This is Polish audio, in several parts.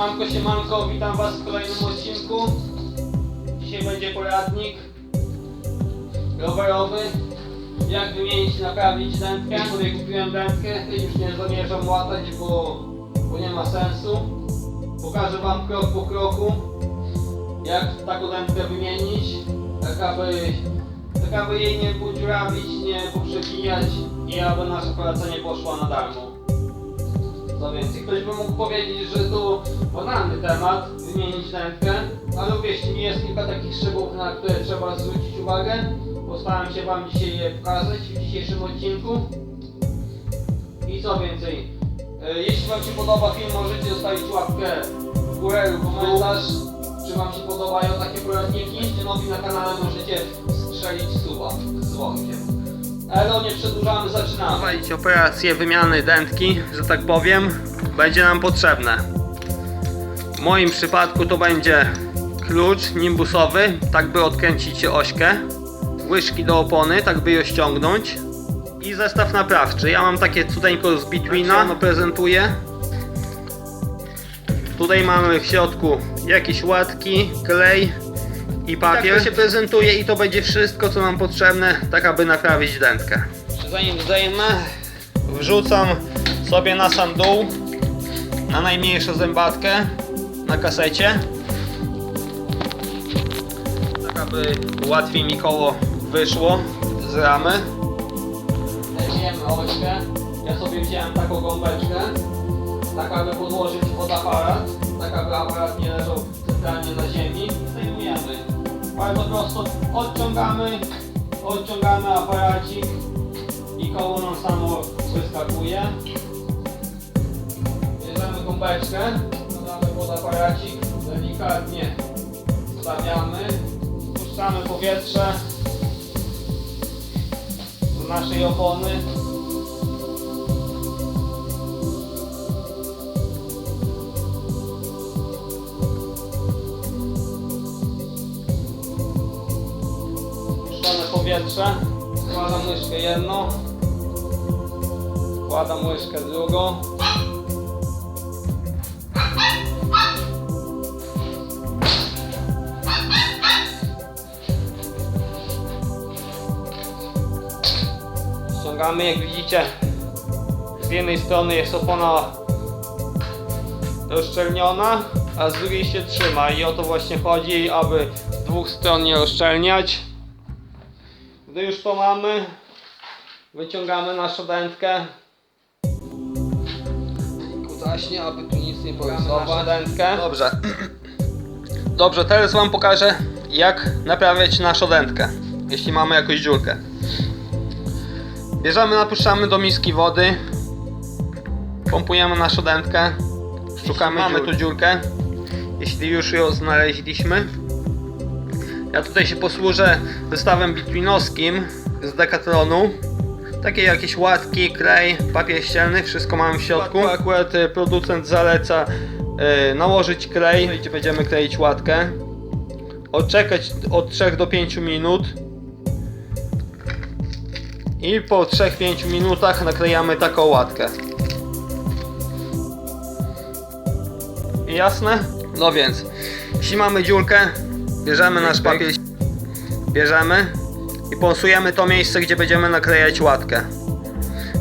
Siemanko, siemanko, witam was w kolejnym odcinku. Dzisiaj będzie poradnik rowerowy. Jak wymienić, naprawić dętkę. Tutaj kupiłem dętkę, już nie zamierzam łatać, bo, bo nie ma sensu. Pokażę wam krok po kroku, jak taką dętkę wymienić, tak aby, tak aby jej nie podziurawić, nie poprzebijać i aby nasza praca nie poszła na darmo. Co więcej, ktoś by mógł powiedzieć, że to banalny temat, wymienić dętkę, ale uwierzcie mi, jest kilka takich szczegółów, na które trzeba zwrócić uwagę. Postaram się Wam dzisiaj je pokazać w dzisiejszym odcinku. I co więcej, e, jeśli Wam się podoba film, możecie zostawić łapkę w górę lub komentarz, czy Wam się podobają takie poradniki. Jeśli nowi na kanale, możecie strzelić suba z dzwonkiem. Ale no nie przedłużamy, zaczynamy. Prowadzić operację wymiany dętki, że tak powiem, będzie nam potrzebne. W moim przypadku to będzie klucz nimbusowy, tak by odkręcić ośkę, łyżki do opony, tak by ją ściągnąć i zestaw naprawczy. Ja mam takie cudeńko z Betweena, no prezentuję. Tutaj mamy w środku jakieś łatki, klej i papier. Tak to się prezentuje i to będzie wszystko co nam potrzebne, tak aby naprawić dętkę. Zanim zdejmę, wrzucam sobie na sam dół, na najmniejszą zębatkę, na kasecie. Tak aby łatwiej mi koło wyszło z ramy. Zdejmiemy ośkę. Ja sobie wziąłem taką gąbeczkę, tak aby podłożyć pod aparat, tak aby aparat nie leżał centralnie na ziemi. Bardzo prosto odciągamy, odciągamy aparacik i koło nam samo wyskakuje. Bierzemy gąbeczkę, dodamy pod aparacik, delikatnie wstawiamy, puszczamy powietrze do naszej opony. Powietrze, wkładam łyżkę jedną, wkładam łyżkę drugą. Ściągamy, jak widzicie, z jednej strony jest opona rozszczelniona, a z drugiej się trzyma i o to właśnie chodzi, aby z dwóch stron nie rozszczelniać. Gdy już to mamy, wyciągamy naszą dętkę. Kutaśnie, aby tu nic nie porysować. dętkę. Dobrze. Dobrze, teraz Wam pokażę, jak naprawiać naszą dętkę, jeśli mamy jakąś dziurkę. Bierzemy, napuszczamy do miski wody, pompujemy naszą dętkę, szukamy, mamy tu dziurkę, jeśli już ją znaleźliśmy. Ja tutaj się posłużę zestawem bitwinowskim z Decathlonu. Takie jakieś łatki, klej, papier ścielny, wszystko mamy w środku. Akurat e, producent zaleca e, nałożyć klej, gdzie będziemy kleić łatkę. Odczekać od 3 do 5 minut. I po 3-5 minutach naklejamy taką łatkę. Jasne? No więc, jeśli mamy dziurkę, bierzemy nasz papier, bierzemy i ponsujemy to miejsce, gdzie będziemy naklejać łatkę.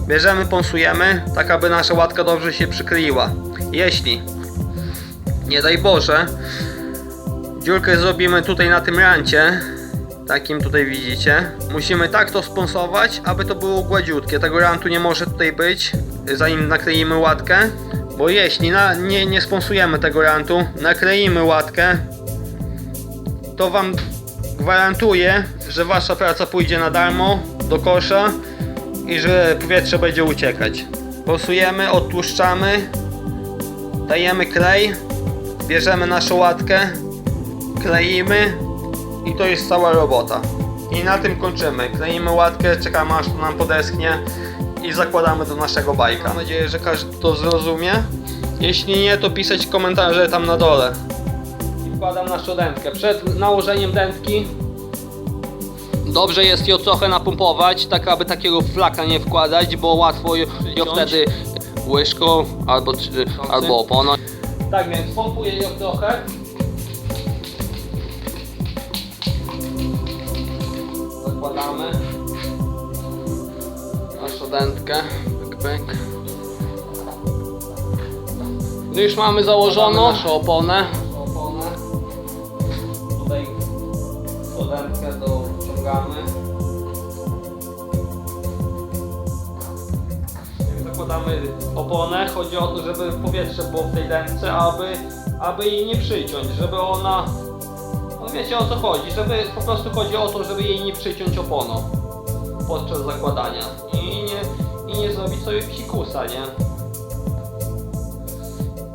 Bierzemy, ponsujemy, tak aby nasza łatka dobrze się przykleiła. Jeśli, nie daj Boże, dziurkę zrobimy tutaj na tym rancie, takim tutaj widzicie, musimy tak to sponsować, aby to było gładziutkie. Tego rantu nie może tutaj być, zanim nakleimy łatkę, bo jeśli na, nie, nie sponsujemy tego rantu, nakleimy łatkę, to Wam gwarantuję, że Wasza praca pójdzie na darmo do kosza i że powietrze będzie uciekać. Posujemy, odtłuszczamy, dajemy klej, bierzemy naszą łatkę, kleimy i to jest cała robota. I na tym kończymy. Kleimy łatkę, czekamy aż to nam podeschnie i zakładamy do naszego bajka. Mam nadzieję, że każdy to zrozumie. Jeśli nie, to pisać komentarze tam na dole. Wkładam naszą dętkę. Przed nałożeniem dętki dobrze jest ją trochę napompować, tak aby takiego flaka nie wkładać, bo łatwo ją wtedy łyżką albo, albo oponą. Tak więc pompuję ją trochę. Zakładamy naszą dętkę. Pyk, pyk. Gdy już mamy założoną naszą oponę. Dętkę dociągamy. Zakładamy oponę, chodzi o to, żeby powietrze było w tej dętce, aby, aby jej nie przyciąć, żeby ona... No wiecie o co chodzi, żeby po prostu chodzi o to, żeby jej nie przyciąć oponą podczas zakładania i nie, i nie zrobić sobie psikusa, nie?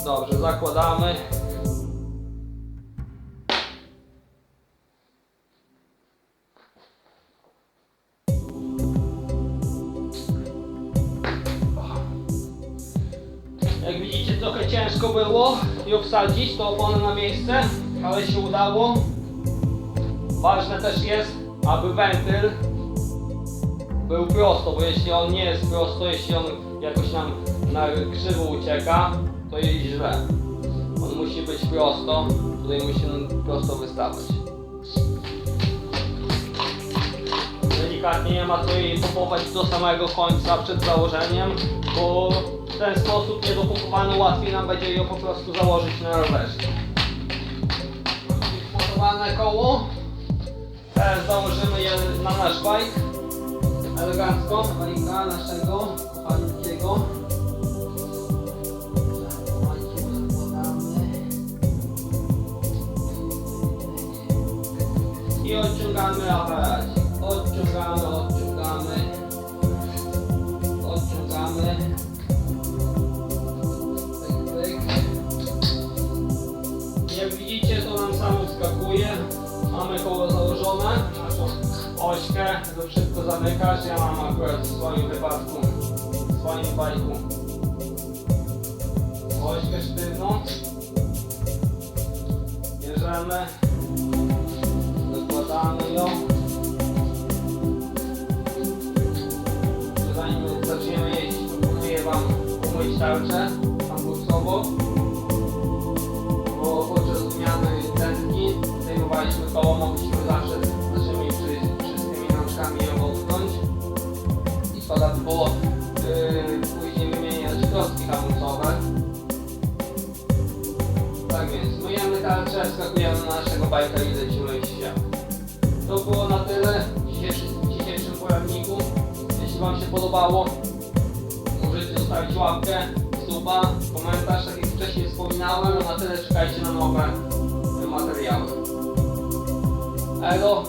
Dobrze, zakładamy. Jak widzicie trochę ciężko było ją wsadzić to oponę na miejsce, ale się udało. Ważne też jest, aby wentyl był prosto, bo jeśli on nie jest prosto, jeśli on jakoś nam na krzywo ucieka, to jest źle. On musi być prosto, tutaj musi prosto wystawać. Delikatnie nie ma co jej pompować do samego końca przed założeniem, bo w ten sposób niedopompowanie łatwiej nam będzie ją po prostu założyć na rowerze. Wmontowane koło. Teraz założymy je na nasz bike. Elegancko, bajka naszego kochanego. I odciągamy aparacik. Odciągamy, odciągamy. Ośkę. To wszystko zamykasz. Ja mam akurat w swoim wypadku, w swoim bajku ośkę sztywną. Bierzemy. Zakładamy ją. Zanim zaczniemy jeździć, proponuję Wam umyć tarczę Wam się podobało, możecie zostawić łapkę, suba, komentarz, tak jak wcześniej wspominałem. Na tyle czekajcie na nowe materiały. Elo,